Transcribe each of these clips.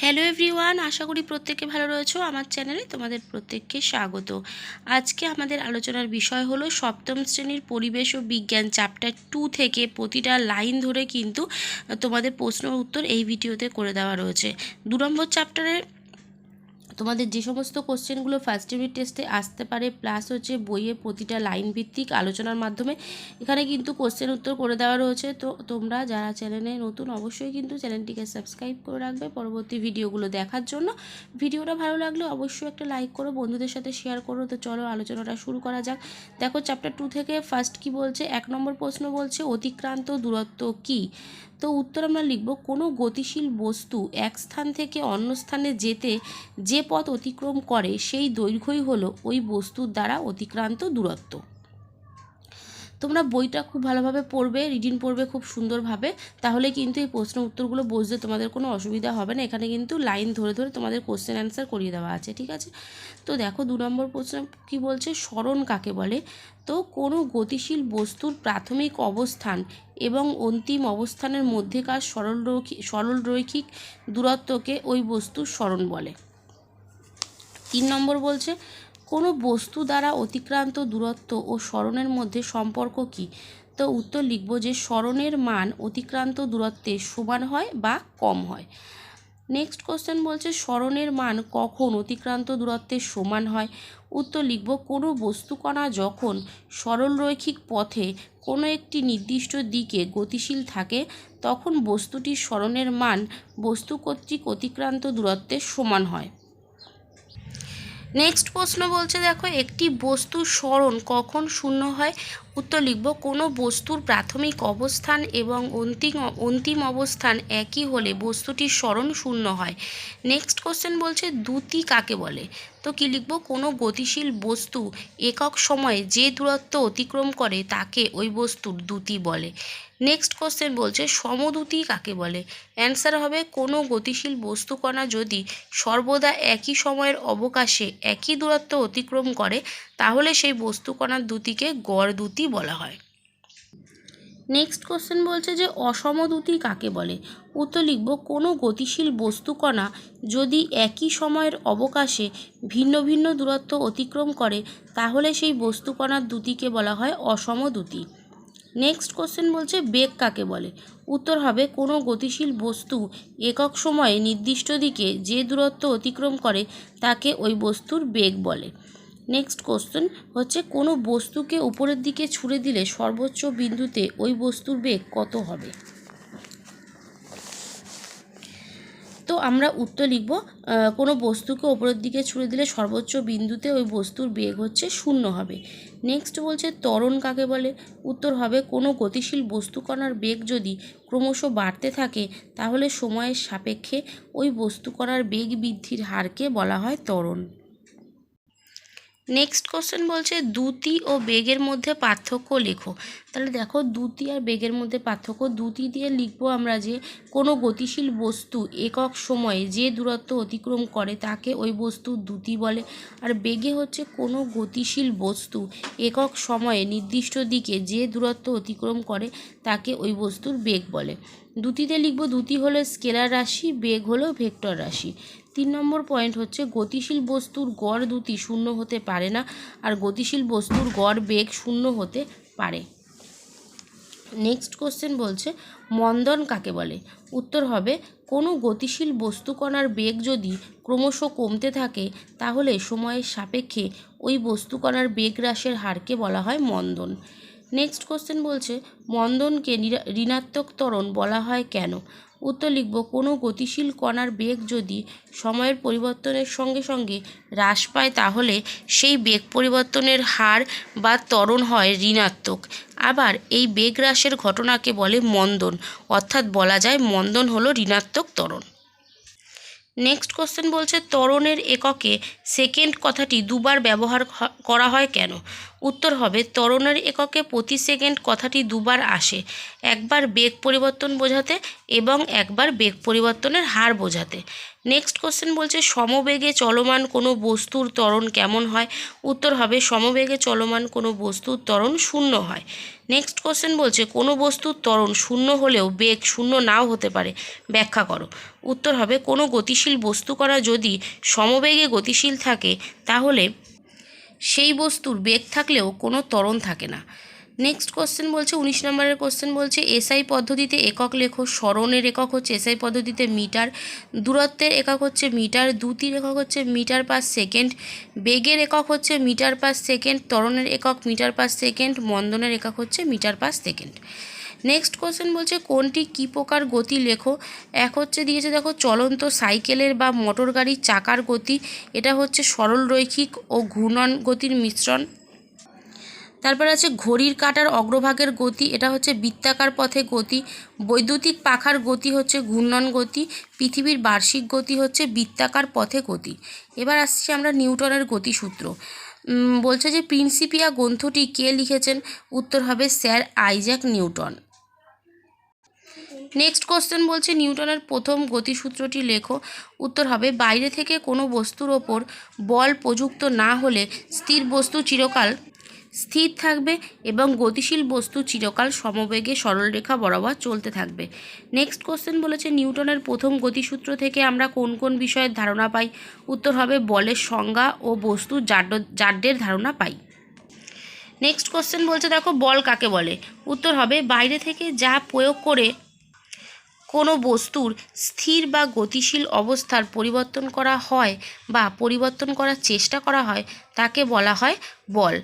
Hello everyone আশা করি প্রত্যেকে ভালো রয়েছে। আমার চ্যানেলে তোমাদের প্রত্যেককে স্বাগত। আজকে আমাদের আলোচনার বিষয় হলো সপ্তম শ্রেণির পরিবেশ ও বিজ্ঞান চ্যাপ্টার টু থেকে প্রতিটা লাইন ধরে কিন্তু তোমাদের প্রশ্ন উত্তর এই ভিডিওতে করে দেওয়া রয়েছে। দু নম্বর চ্যাপ্টারের তোমাদের যে সমস্ত কোশ্চেনগুলো ফার্স্ট ইউনিট টেস্টে আসতে পারে প্লাস হচ্ছে বইয়ে প্রতিটা লাইন ভিত্তিক আলোচনার মাধ্যমে। এখানে কিন্তু কোশ্চেন উত্তর করে দেওয়া রয়েছে। তো তোমরা যারা চ্যানেলে নতুন, অবশ্যই কিন্তু চ্যানেলটিকে সাবস্ক্রাইব করে রাখবে পরবর্তী ভিডিওগুলো দেখার জন্য। ভিডিওটা ভালো লাগলে অবশ্যই একটা লাইক করো, বন্ধুদের সাথে শেয়ার করো। তো চলো আলোচনাটা শুরু করা যাক। দেখো চ্যাপ্টার টু থেকে ফার্স্ট কি বলছে? এক নম্বর প্রশ্ন বলছে, অতিক্রান্ত দূরত্ব কি? তো উত্তর আমরা লিখব, কোনো গতিশীল বস্তু এক স্থান থেকে অন্য স্থানে যেতে যে পথ অতিক্রম করে, সেই দৈর্ঘ্যই হলো ওই বস্তুর দ্বারা অতিক্রান্ত দূরত্ব। তোমরা বইটা খুব ভালোভাবে পড়বে, রিডিং পড়বে খুব সুন্দরভাবে, তাহলে কিন্তু এই প্রশ্ন উত্তরগুলো বুঝতে তোমাদের কোনো অসুবিধা হবে না। এখানে কিন্তু লাইন ধরে ধরে তোমাদের কোশ্চেন অ্যান্সার করিয়ে দেওয়া আছে, ঠিক আছে? তো দেখো, দু নম্বর প্রশ্ন কি বলছে? স্মরণ কাকে বলে? তো কোনো গতিশীল বস্তুর প্রাথমিক অবস্থান এবং অন্তিম অবস্থানের মধ্যেকার সরল সরল রৈখিক দূরত্বকে ওই বস্তুর স্মরণ বলে। তিন নম্বর বলছে, কোনো বস্তু দ্বারা অতিক্রান্ত দূরত্ব ও স্মরণের মধ্যে সম্পর্ক কি? তো উত্তর লিখব যে, স্মরণের মান অতিক্রান্ত দূরত্বে সমান হয় বা কম হয়। নেক্সট কোশ্চেন বলছে, স্মরণের মান কখন অতিক্রান্ত দূরত্বের সমান হয়? উত্তর লিখব, কোনো বস্তুকণা যখন সরল রৈখিক পথে কোনো একটি নির্দিষ্ট দিকে গতিশীল থাকে, তখন বস্তুটির স্মরণের মান বস্তু কর্তৃক অতিক্রান্ত দূরত্বের সমান হয়। নেক্সট প্রশ্ন বলছে, দেখো, একটি বস্তুর স্মরণ কখন শূন্য হয়? উত্তর লিখব, কোনো বস্তুর প্রাথমিক অবস্থান এবং অন্তিম অন্তিম অবস্থান একই হলে বস্তুটির স্মরণ শূন্য হয়। নেক্সট কোশ্চেন বলছে দ্যুতি কাকে বলে? তো কী লিখব, কোনো গতিশীল বস্তু একক সময়ে যে দূরত্ব অতিক্রম করে তাকে ওই বস্তুর দ্যুতি বলে। নেক্সট কোশ্চেন বলছে সমদ্যুতি কাকে বলে? অ্যান্সার হবে, কোনো গতিশীল বস্তুকণা যদি সর্বদা একই সময়ের অবকাশে একই দূরত্ব অতিক্রম করে, তাহলে সেই বস্তুকণার দ্যুতিকে গড় দ্যুতি বলা হয়। নেক্সট কোশ্চেন বলছে যে অসমদ্যুতি কাকে বলে? উত্তর লিখব, কোনো গতিশীল বস্তুকণা যদি একই সময়ের অবকাশে ভিন্ন ভিন্ন দূরত্ব অতিক্রম করে, তাহলে সেই বস্তুকণার দ্যুতিকে বলা হয় অসমদ্যুতি নেক্সট কোশ্চেন বলছে, বেগ কাকে বলে? উত্তর হবে, কোনো গতিশীল বস্তু একক সময়ে নির্দিষ্ট দিকে যে দূরত্ব অতিক্রম করে তাকে ওই বস্তুর বেগ বলে। নেক্সট কোশ্চেন হচ্ছে, কোনো বস্তুকে উপরের দিকে ছুঁড়ে দিলে সর্বোচ্চ বিন্দুতে ওই বস্তুর বেগ কত হবে তো আমরা উত্তর লিখব কোনো বস্তুকে ওপরের দিকে ছুঁড়ে দিলে সর্বোচ্চ বিন্দুতে ওই বস্তুর বেগ হচ্ছে শূন্য হবে। নেক্সট বলছে ত্বরণ কাকে বলে? উত্তর হবে কোনো গতিশীল বস্তুকণার বেগ যদি ক্রমশ বাড়তে থাকে, তাহলে সময়ের সাপেক্ষে ওই বস্তুকণার বেগ বৃদ্ধির হারকে বলা হয় ত্বরণ। নেক্সট কোশ্চেন বলছে দ্যুতি ও বেগের মধ্যে পার্থক্য লেখো। তাহলে দেখো দ্যুতি আর বেগের মধ্যে পার্থক্য দ্যুতি দিয়ে লিখব আমরা যে, কোনো গতিশীল বস্তু একক সময়ে যে দূরত্ব অতিক্রম করে তাকে ওই বস্তু দ্যুতি বলে। আর বেগে হচ্ছে কোনো গতিশীল বস্তু একক সময়ে নির্দিষ্ট দিকে যে দূরত্ব অতিক্রম করে তাকে ওই বস্তুর বেগ বলে। দ্যুতিতে লিখব দ্যুতি হলো স্কেলার রাশি, বেগ হলো ভেক্টর রাশি। তিন নম্বর পয়েন্ট হচ্ছে গতিশীল বস্তুর গড় দ্যুতি শূন্য হতে পারে না আর গতিশীল বস্তুর গড় বেগ শূন্য হতে পারে। নেক্সট কোশ্চেন বলছে, মন্দন কাকে বলে? উত্তর হবে, কোনো গতিশীল বস্তুকণার বেগ যদি ক্রমশ কমতে থাকে, তাহলে সময়ের সাপেক্ষে ওই বস্তুকণার বেগ হ্রাসের হারকে বলা হয় মন্দন। নেক্সট কোশ্চেন বলছে, মন্দনকে ঋণাত্মক ত্বরণ বলা হয় কেন? উত্তর লিখব, কোনো গতিশীল কণার বেগ যদি সময়ের পরিবর্তনের সঙ্গে সঙ্গে হ্রাস পায়, তাহলে সেই বেগ পরিবর্তনের হার বা ত্বরণ হয় ঋণাত্মক। আবার এই বেগ হ্রাসের ঘটনাকে বলে মন্দন, অর্থাৎ বলা যায় মন্দন হলো ঋণাত্মক ত্বরণ। নেক্সট কোশ্চেন বলছে ত্বরণের এককে সেকেন্ড কথাটি দুবার ব্যবহার করা হয় কেন? উত্তর হবে ত্বরণের এককে প্রতি সেকেন্ড কথাটি দুবার আসে, একবার বেগ পরিবর্তন বোঝাতে এবং একবার বেগ পরিবর্তনের হার বোঝাতে। নেক্সট কোশ্চেন বলছে, সমবেগে চলমান কোনো বস্তুর ত্বরণ কেমন হয়? উত্তর হবে, সমবেগে চলমান কোনো বস্তুর ত্বরণ শূন্য হয়। নেক্সট কোশ্চেন বলছে, কোনো বস্তুর ত্বরণ শূন্য হলেও বেগ শূন্য নাও হতে পারে। ব্যাখ্যা করো। উত্তর হবে, কোনো গতিশীল বস্তু করা যদি সমবেগে গতিশীল থাকে, তাহলে সেই বস্তুর বেগ থাকলেও কোনো ত্বরণ থাকে না। নেক্সট কোশ্চেন বলছে, উনিশ নম্বরের কোশ্চেন বলছে এসআই পদ্ধতিতে একক লেখো, স্মরণের একক হচ্ছে এসআই পদ্ধতিতে মিটার, দূরত্বের একক হচ্ছে মিটার, দ্যুতির একক হচ্ছে মিটার পার সেকেন্ড, বেগের একক হচ্ছে মিটার পার সেকেন্ড, ত্বরণের একক মিটার পার সেকেন্ড, মন্দনের একক হচ্ছে metre per second. Next question বলছে, কোনটি কী প্রকার গতি লেখো? এক হচ্ছে দিয়েছে, দেখো, চলন্ত সাইকেলের বা মোটর গাড়ির চাকার গতি, এটা হচ্ছে সরল রৈখিক ও ঘূর্ণন গতির মিশ্রণ। তারপর আছে ঘড়ির কাঁটার অগ্রভাগের গতি, এটা হচ্ছে বৃত্তাকার পথে গতি, বৈদ্যুতিক পাখার গতি হচ্ছে ঘূর্ণন গতি, পৃথিবীর বার্ষিক গতি হচ্ছে বৃত্তাকার পথে গতি। এবার আসছি আমরা নিউটনের গতিসূত্র। বলছে যে প্রিন্সিপিয়া গ্রন্থটি কে লিখেছেন? উত্তর হবে sir Isaac Newton. Next question বলছে নিউটনের প্রথম গতিসূত্রটি লেখো। উত্তর হবে, বাইরে থেকে কোনো বস্তুর ওপর বল প্রযুক্ত না হলে স্থির বস্তু চিরকাল স্থির থাকবে এবং গতিশীল বস্তু চিরকাল সমবেগে সরলরেখা বরাবর চলতে থাকবে। নেক্সট কোশ্চেন বলেছে, নিউটনের প্রথম গতিসূত্র থেকে আমরা কোন কোন বিষয়ের ধারণা পাই? উত্তর হবে, বলের সংজ্ঞা ও বস্তুর জাড্য, জাড্যের ধারণা পাই। নেক্সট কোশ্চেন বলছে, দেখো, বল কাকে বলে? উত্তর হবে, বাইরে থেকে যা প্রয়োগ করে কোনো বস্তুর স্থির বা গতিশীল অবস্থার পরিবর্তন করা হয় বা পরিবর্তন করার চেষ্টা করা হয়, তাকে বলা হয় বল।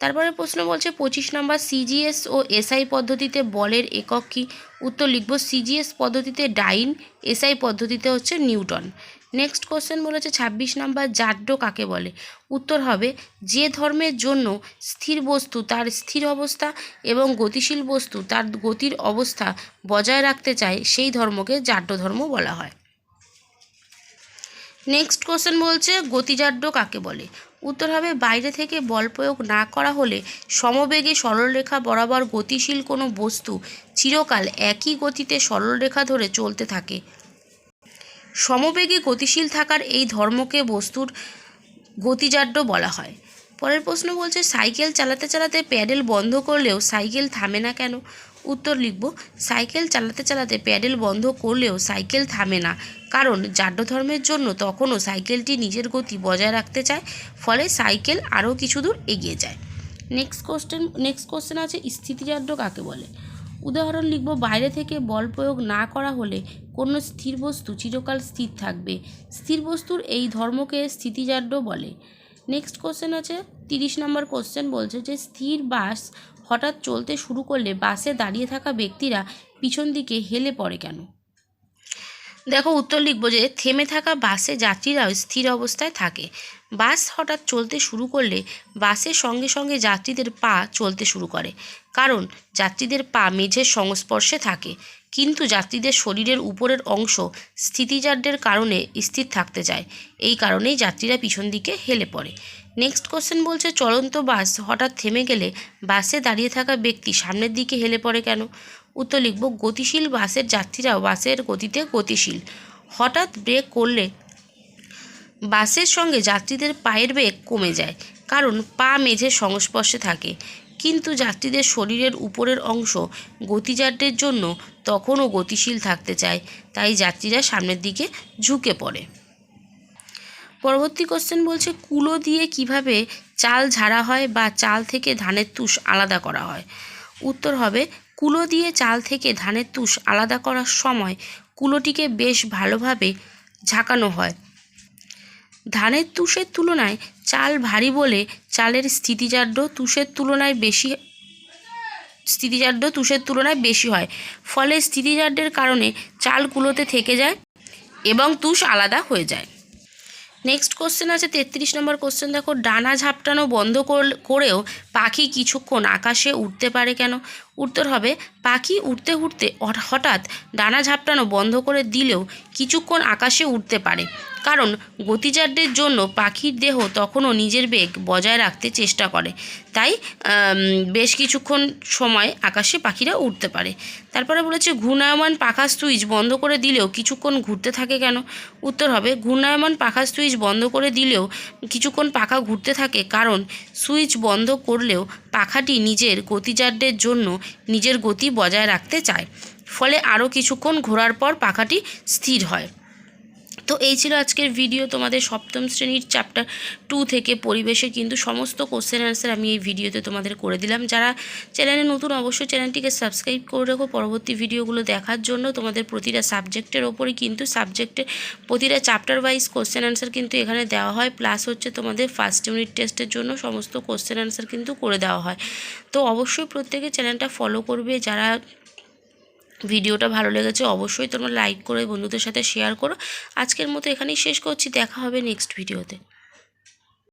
তারপরে প্রশ্ন বলছে, পঁচিশ নম্বর সিজিএস ও এসআই পদ্ধতিতে বলের একক কী? উত্তর লিখব সিজিএস পদ্ধতিতে ডাইন এসআই পদ্ধতিতে হচ্ছে নিউটন। নেক্সট কোশ্চেন বলেছে, ছাব্বিশ নম্বর, জাড্য কাকে বলে? উত্তর হবে, যে ধর্মের জন্য স্থির বস্তু তার স্থির অবস্থা এবং গতিশীল বস্তু তার গতির অবস্থা বজায় রাখতে চায়, সেই ধর্মকে জাড্য ধর্ম বলা হয়। নেক্সট কোশ্চেন বলছে, গতিজাড্য কাকে বলে? উত্তর হবে বাইরে থেকে বল প্রয়োগ না করা হলে সমবেগে সরলরেখা বরাবর গতিশীল কোনো বস্তু চিরকাল একই গতিতে সরলরেখা ধরে চলতে থাকে। সমবেগে গতিশীল থাকার এই ধর্মকে বস্তুর গতিজাড্য বলা হয়। পরের প্রশ্ন বলছে, সাইকেল চালাতে চালাতে প্যাডেল বন্ধ করলেও সাইকেল থামে না কেন? উত্তর লিখব, সাইকেল চালাতে চালাতে প্যাডেল বন্ধ করলেও সাইকেল থামে না। কারণ জাড্য ধর্মের জন্য তখনও সাইকেলটি নিজের গতি বজায় রাখতে চায়, ফলে সাইকেল আরও কিছু দূর এগিয়ে যায়। নেক্সট কোশ্চেন নেক্সট কোশ্চেন আছে স্থিতিজাড্য কাকে বলে? উদাহরণ লিখব, বাইরে থেকে বল প্রয়োগ না করা হলে কোনো স্থির বস্তু চিরকাল স্থির থাকবে। স্থির বস্তুর এই ধর্মকে স্থিতিজাড্য বলে। নেক্সট কোশ্চেন আছে, তিরিশ নম্বর কোশ্চেন বলছে যে, স্থির বাস হঠাৎ চলতে শুরু করলে বাসে দাঁড়িয়ে থাকা ব্যক্তিরা পিছন দিকে হেলে পড়ে কেন? দেখো, উত্তর লিখব যে, থেমে থাকা বাসে যাত্রীরাও স্থির অবস্থায় থাকে। বাস হঠাৎ চলতে শুরু করলে বাসের সঙ্গে সঙ্গে যাত্রীদের পা চলতে শুরু করে। কারণ, যাত্রীদের পা মেঝের সংস্পর্শে থাকে। কিন্তু যাত্রীদের শরীরের উপরের অংশ স্থিতিজাড্যের কারণে স্থির থাকতে চায়। এই কারণেই যাত্রীরা পিছন দিকে হেলে পড়ে। নেক্সট কোশ্চেন বলছে, চলন্ত বাস হঠাৎ থেমে গেলে বাসে দাঁড়িয়ে থাকা ব্যক্তি সামনের দিকে হেলে পড়ে কেন? উত্তর লিখব, গতিশীল বাসের যাত্রীরাও বাসের গতিতে গতিশীল। হঠাৎ ব্রেক করলে বাসের সঙ্গে যাত্রীদের পায়ের বেগ কমে যায়, কারণ পা মেঝের সংস্পর্শে থাকে। কিন্তু যাত্রীদের শরীরের উপরের অংশ গতিজাড্যের জন্য তখনও গতিশীল থাকতে চায়, তাই যাত্রীরা সামনের দিকে ঝুঁকে পড়ে। পরবর্তী কোশ্চেন বলছে, কুলো দিয়ে কীভাবে চাল ঝাড়া হয় বা চাল থেকে ধানের তুষ আলাদা করা হয়? উত্তর হবে, কুলো দিয়ে চাল থেকে ধানের তুষ আলাদা করার সময় কুলোটিকে বেশ ভালোভাবে ঝাঁকানো হয়। ধানের তুষের তুলনায় চাল ভারী বলে চালের স্থিতিজাড্য তুষের তুলনায় বেশি স্থিতিজাড্য তুষের তুলনায় বেশি হয়। ফলে স্থিতিজাড্যের কারণে চাল কুলোতে থেকে যায় এবং তুষ আলাদা হয়ে যায়। নেক্সট কোশ্চেন আছে, তেত্রিশ নম্বর কোশ্চেন দেখো, ডানা ঝাপটানো বন্ধ করেও পাখি কিছুক্ষণ আকাশে উঠতে পারে কেন? উত্তর হবে, পাখি উঠতে উঠতে হঠাৎ ডানা ঝাপটানো বন্ধ করে দিলেও কিছুক্ষণ আকাশে উঠতে পারে। কারণ গতিজাড্যের জন্য পাখির দেহ তখনও নিজের বেগ বজায় রাখতে চেষ্টা করে। তাই বেশ কিছুক্ষণ সময় আকাশে পাখিরা উঠতে পারে। তারপরে বলেছে, ঘূর্ণায়মান পাখা সুইচ বন্ধ করে দিলেও কিছুক্ষণ ঘুরতে থাকে কেন? উত্তর হবে, ঘূর্ণায়মান পাখা সুইচ বন্ধ করে দিলেও কিছুক্ষণ পাখা ঘুরতে থাকে কারণ সুইচ বন্ধ করলেও পাখাটি নিজের গতিজাড্যের জন্য নিজের গতি বজায় রাখতে চায়। ফলে আরও কিছুক্ষণ ঘোরার পর পাখাটি স্থির হয়। তো এই ছিল আজকের ভিডিও তোমাদের সপ্তম শ্রেণির চ্যাপ্টার টু থেকে পরিবেশে কিন্তু সমস্ত কোশ্চেন অ্যান্সার আমি এই ভিডিওতে তোমাদের করে দিলাম। যারা চ্যানেলে নতুন, অবশ্যই চ্যানেলটিকে সাবস্ক্রাইব করে রাখো। পরবর্তী ভিডিওগুলো দেখার জন্য তোমাদের প্রতিটা সাবজেক্টের ওপরই কিন্তু সাবজেক্টে প্রতিটা চ্যাপ্টার ওয়াইজ কোশ্চেন অ্যান্সার কিন্তু এখানে দেওয়া হয়। প্লাস হচ্ছে তোমাদের ফার্স্ট ইউনিট টেস্টের জন্য সমস্ত কোশ্চেন অ্যান্সার কিন্তু করে দেওয়া হয়। তো অবশ্যই প্রত্যেকে চ্যানেলটা ফলো করবে। যারা ভিডিওটা ভালো লেগেছে, অবশ্যই তোমরা লাইক করে বন্ধুদের সাথে শেয়ার করো। আজকের মতো এখানেই শেষ করছি, দেখা হবে নেক্সট ভিডিওতে